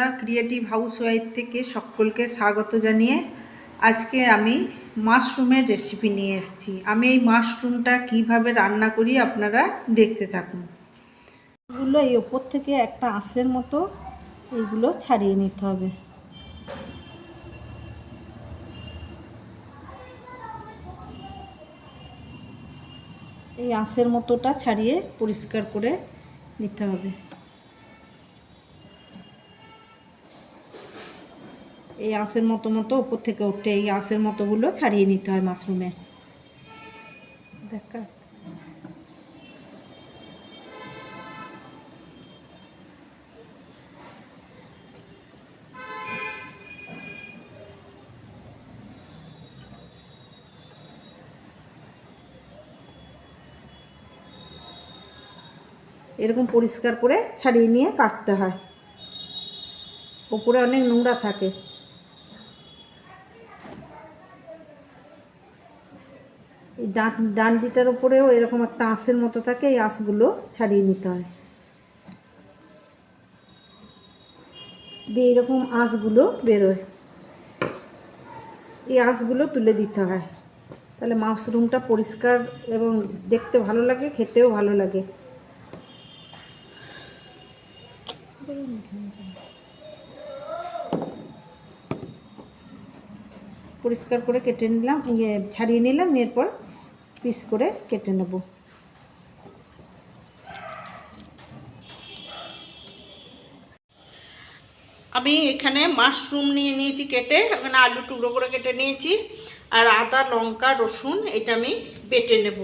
বন্ধুরা creative house wife থেকে সকলকে স্বাগত জানিয়ে আজকে আমি মাশরুমের রেসিপি নিয়ে এসেছি। আমি এই মাশরুমটা কীভাবে রান্না করি আপনারা দেখতে থাকুন। এগুলো এই ওপর থেকে একটা আঁশের মতো এইগুলো ছাড়িয়ে নিতে হবে। এই আঁশের মতোটা ছাড়িয়ে পরিষ্কার করে নিতে হবে। এই আঁশের মতো মতো ওপর থেকে উঠে এই আঁশের মতোগুলো ছাড়িয়ে নিতে হয় মাশরুমের দেখা। এরকম পরিষ্কার করে ছাড়িয়ে নিয়ে কাটতে হয়। ওপরে অনেক নোংরা থাকে। এই ডান ডান্ডিটার উপরেও এরকম একটা আঁশের মতো থাকে, এই আঁশগুলো ছাড়িয়ে নিতে হয়। দিয়ে এরকম আঁশগুলো বেরোয়। এই আঁশগুলো তুলে দিতে হয়। তাহলে মাশরুমটা পরিষ্কার এবং দেখতে ভালো লাগে, খেতেও ভালো লাগে। পরিষ্কার করে কেটে নিলাম ইয়ে ছাড়িয়ে নিলাম, এরপর পিস করে কেটে নেব। আমি এখানে মাশরুম নিয়ে নিয়েছি কেটে ওখানে আলু টুকরো করে কেটে নিয়েছি, আর আদা, লঙ্কা, রসুন এটা আমি বেটে নেব।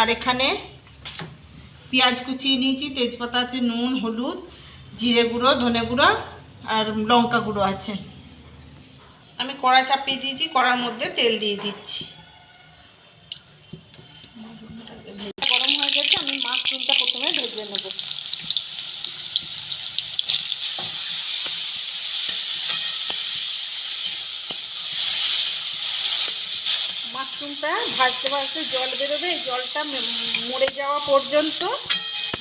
আর এখানে পেঁয়াজ কুচিয়ে নিয়েছি, তেজপাতা আছে, নুন, হলুদ, জিরে গুঁড়ো, ধনে গুঁড়ো, আর লঙ্কা গুঁড়ো আছে। আমি কড়া চাপিয়ে দিয়েছি, কড়ার মধ্যে তেল দিয়ে দিচ্ছি। মাশরুমটা প্রথমে ভেজে নেব। মাশরুমটা ভাজতে ভাজতে জল বেরোবে জলটা মরে যাওয়া পর্যন্ত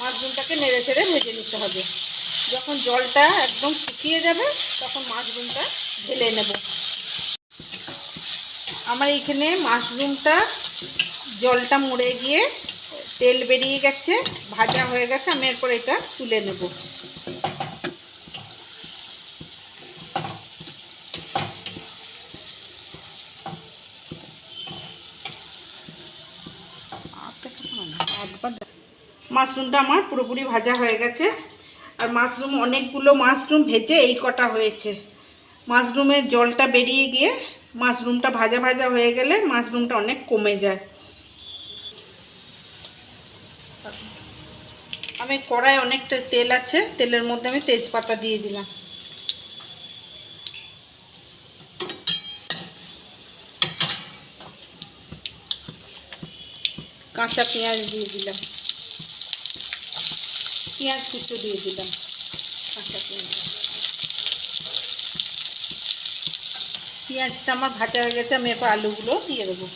মাশরুমটাকে নেড়ে ছেড়ে ভেজে নিতে হবে। যখন জলটা একদম শুকিয়ে যাবে, তখন মাশরুমটা ঢেলে নেব। আমার এখানে মাশরুমটা জলটা মরে গিয়ে তেল বেরিয়ে গেছে, ভাজা হয়ে গেছে, আমি এরপর এটা তুলে নেব। মাশরুমটা আমার পুরোপুরি ভাজা হয়ে গেছে। আর মাশরুম, অনেকগুলো মাশরুম ভেজে এই কটা হয়েছে। মাশরুমের জলটা বেরিয়ে গিয়ে মাশরুমটা ভাজা ভাজা হয়ে গেলে মাশরুমটা অনেক কমে যায়। আমি কড়াই অনেকটা তেল আছে, তেলের মধ্যে আমি তেজপাতা দিয়ে দিলাম। কাঁচা পেঁয়াজ দিয়ে দিলাম। পেঁয়াজ কুচো দিয়ে দিলাম, কাঁচা পেঁয়াজ। পেঁয়াজটা আমার ভাজা হয়ে গেছে, আমি এরপর আলুগুলো দিয়ে দেবো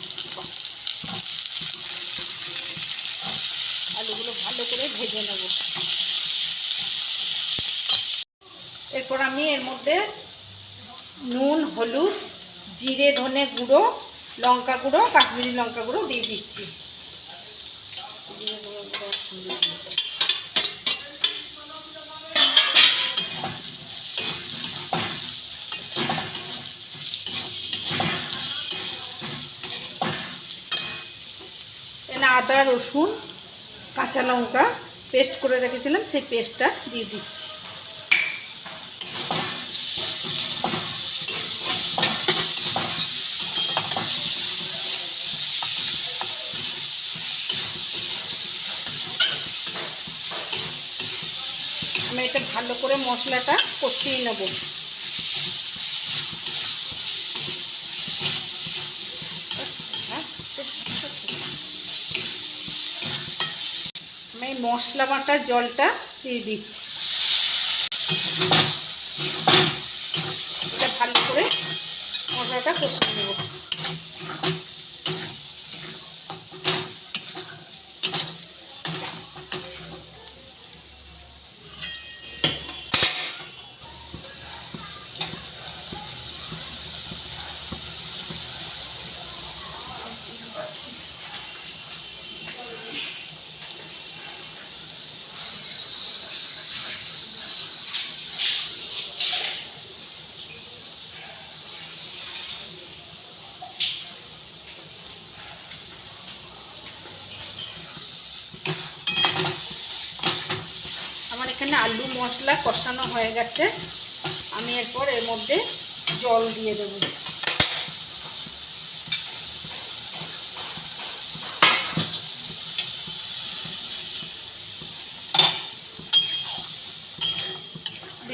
আলুগুলো ভালো করে ভেজে নেব এরপর আমি এর মধ্যে নুন, হলুদ, জিরে, ধনে গুঁড়ো, লঙ্কা গুঁড়ো, কাশ্মীরি লঙ্কা গুঁড়ো দিয়ে দিচ্ছি। আদা, রসুন, কাঁচা লঙ্কা পেস্ট করে রেখেছিলাম, সেই পেস্টটা দিয়ে দিচ্ছি আমি এটা ভালো করে মশলাটা কষিয়ে নেব। আমি মশলা বাটার জলটা দিয়ে দিচ্ছি। এটা ভালো করে মশলাটা কষিয়ে নেব আলু মশলা কষানো হয়ে গেছে। আমি এরপর এর মধ্যে জল দিয়ে দেব।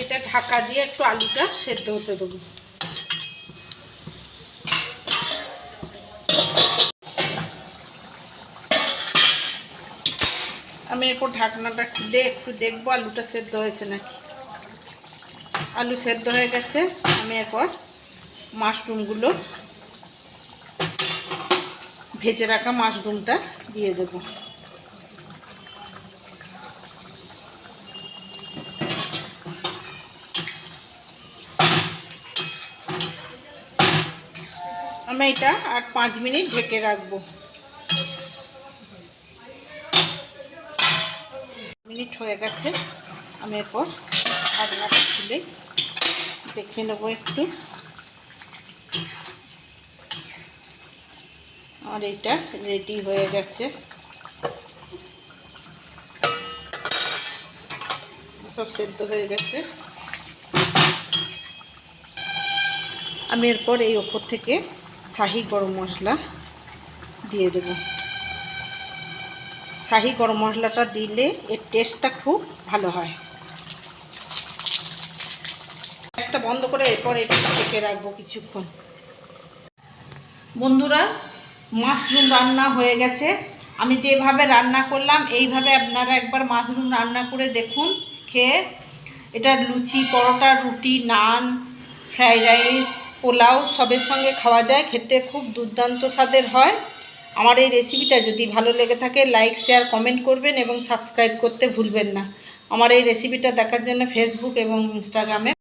এটা ঢাকা দিয়ে একটু আলুটা সেদ্ধ হতে দেবো। আমি এরপর ঢাকনাটা খুলে একটু দেখব আলুটা সেদ্ধ হয়েছে নাকি। আলু সেদ্ধ হয়ে গেছে, আমি এরপর মাশরুমগুলো ভেজে রাখা মাশরুমটা দিয়ে দেব। আমি এটা আর পাঁচ মিনিট ঢেকে রাখব। মিনিট হয়ে গেছে। আমি এরপর ঢাকনাটা খুলে দেখে নেব একটু। আর এটা রেডি হয়ে গেছে। সব সেদ্ধ হয়ে গেছে। আমি এরপর এই ওপর থেকে শাহি গরম মশলা দিয়ে দেবো। শাহি গরম মশলাটা দিলে এর টেস্টটা খুব ভালো হয়। গ্যাসটা বন্ধ করে এরপর এটা ঢেকে রাখব কিছুক্ষণ। বন্ধুরা, মাশরুম রান্না হয়ে গেছে। আমি যেভাবে রান্না করলাম, এইভাবে আপনারা একবার মাশরুম রান্না করে দেখুন। খেয়ে এটা লুচি, পরোটা, রুটি, নান, ফ্রাইড রাইস, পোলাও সবের সঙ্গে খাওয়া যায়। খেতে খুব দুর্দান্ত স্বাদের হয়। আমার এই রেসিপিটা যদি ভালো লেগে থাকে লাইক শেয়ার কমেন্ট করবেন এবং সাবস্ক্রাইব করতে ভুলবেন না। আমার এই রেসিপিটা দেখার জন্য ফেসবুক এবং ইনস্টাগ্রামে